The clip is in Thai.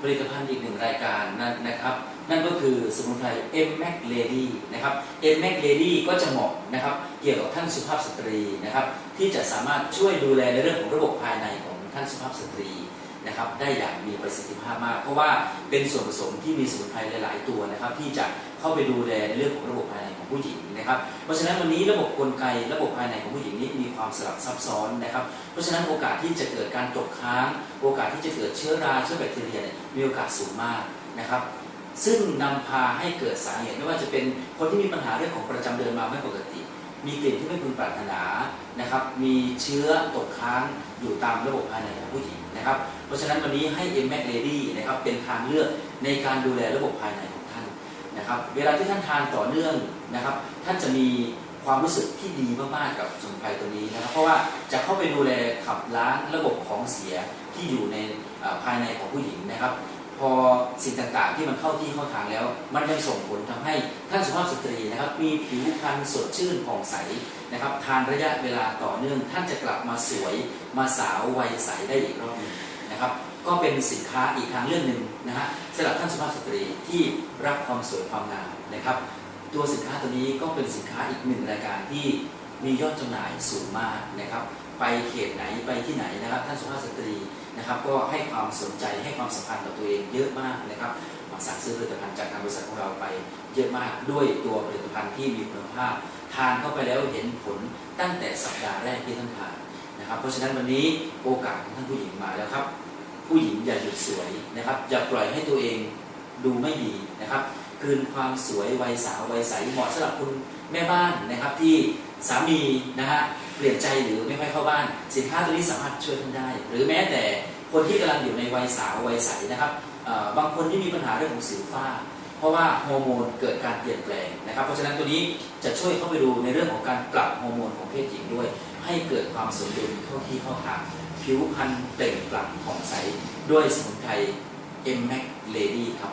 ผลิตภัณฑ์อีกหนึ่งรายการนั่นนะครับ นั่นก็คือสมุนไพร M Mac Lady นะครับ M Mac Lady ก็จะเหมาะนะครับ เกี่ยวกับท่านสุภาพสตรีนะครับ ที่จะสามารถช่วยดูแลในเรื่องของระบบภายในของ ท่านสุภาพสตรีนะครับได้อย่างมีประสิทธิภาพมาก เพราะว่าเป็นส่วนผสมที่มีสมุนไพรหลาย ๆ ตัวนะครับ ที่จะเข้าไปดูแลในเรื่องของระบบภายในของผู้หญิงนะครับ เพราะฉะนั้นวันนี้ระบบกลไกระบบภายในของผู้หญิงนี้มีความสลับซับซ้อนนะครับ เพราะฉะนั้นโอกาสที่จะเกิดการตกค้าง โอกาสที่จะเกิดเชื้อราเชื้อแบคทีเรียมีโอกาสสูงมากนะครับซึ่งนำพาให้เกิดสาเหตุไม่ว่าจะเป็นคนที่มีปัญหาเรื่องของประจำเดือนมาไม่ปกติ มีกลิ่นที่ไม่พึงปรารถนา นะครับมีเชื้อตกค้างอยู่ตามระบบภายในของผู้หญิงนะครับ เพราะฉะนั้นวันนี้ให้ m m a c Lady นะครับเป็นทางเลือกในการดูแลระบบภายในของท่านนะครับ เวลาที่ท่านทานต่อเนื่องนะครับ ท่านจะมีความรู้สึกที่ดีมากๆกับสมุนไพรตัวนี้นะครับ เพราะว่าจะเข้าไปดูแลขับล้างระบบของเสียที่อยู่ในภายในของผู้หญิงนะครับ พอสิ่งต่างๆที่มันเข้าที่เข้าทางแล้ว มันยังส่งผลทำให้ท่านสุภาพสตรีนะครับมีผิวพรรณสดชื่นผ่องใสนะครับทานระยะเวลาต่อเนื่อง ท่านจะกลับมาสวยมาสาววัยใสได้อีกรอบนึงนะครับก็เป็นสินค้าอีกทางเรื่องหนึ่งนะฮะสำหรับท่านสุภาพสตรีที่รักความสวยความงามนะครับ ตัวสินค้าตัวนี้ก็เป็นสินค้าอีกหนึ่งรายการที่มียอดจำหน่ายสูงมากนะครับ ไปเขตไหนไปที่ไหนนะครับท่านสุภาพสตรีนะครับ ก็ให้ความสนใจให้ความสำคัญกับตัวเองเยอะมากนะครับมาสั่งซื้อผลิตภัณฑ์จากทางบริษัทของเราไปเยอะมากด้วยตัวผลิตภัณฑ์ที่มีคุณภาพ ทานเข้าไปแล้วเห็นผลตั้งแต่สัปดาห์แรกที่ท่านทานนะครับ เพราะฉะนั้นวันนี้โอกาสของท่านผู้หญิงมาแล้วครับ ผู้หญิงอย่าหยุดสวยนะครับ อย่าปล่อยให้ตัวเองดูไม่ดีนะครับ คืนความสวยวัยสาววัยใสเหมาะสำหรับคุณแม่บ้านนะครับที่ สามีนะฮะเปลี่ยนใจหรือไม่ค่อยเข้าบ้าน สินค้าตัวนี้สามารถช่วยท่านได้ หรือแม้แต่คนที่กำลังอยู่ในวัยสาววัยใสนะครับบางคนที่มีปัญหาเรื่องของสิวฝ้า เพราะว่าฮอร์โมนเกิดการเปลี่ยนแปลงนะครับ เพราะฉะนั้นตัวนี้จะช่วยเข้าไปดูในเรื่องของการปรับฮอร์โมนของเพศหญิงด้วย ให้เกิดความสมดุลเข้าที่เข้าทางผิวพรรณเปล่งปลั่งผ่องใสด้วยสมุนไพร M Mac Lady ครับ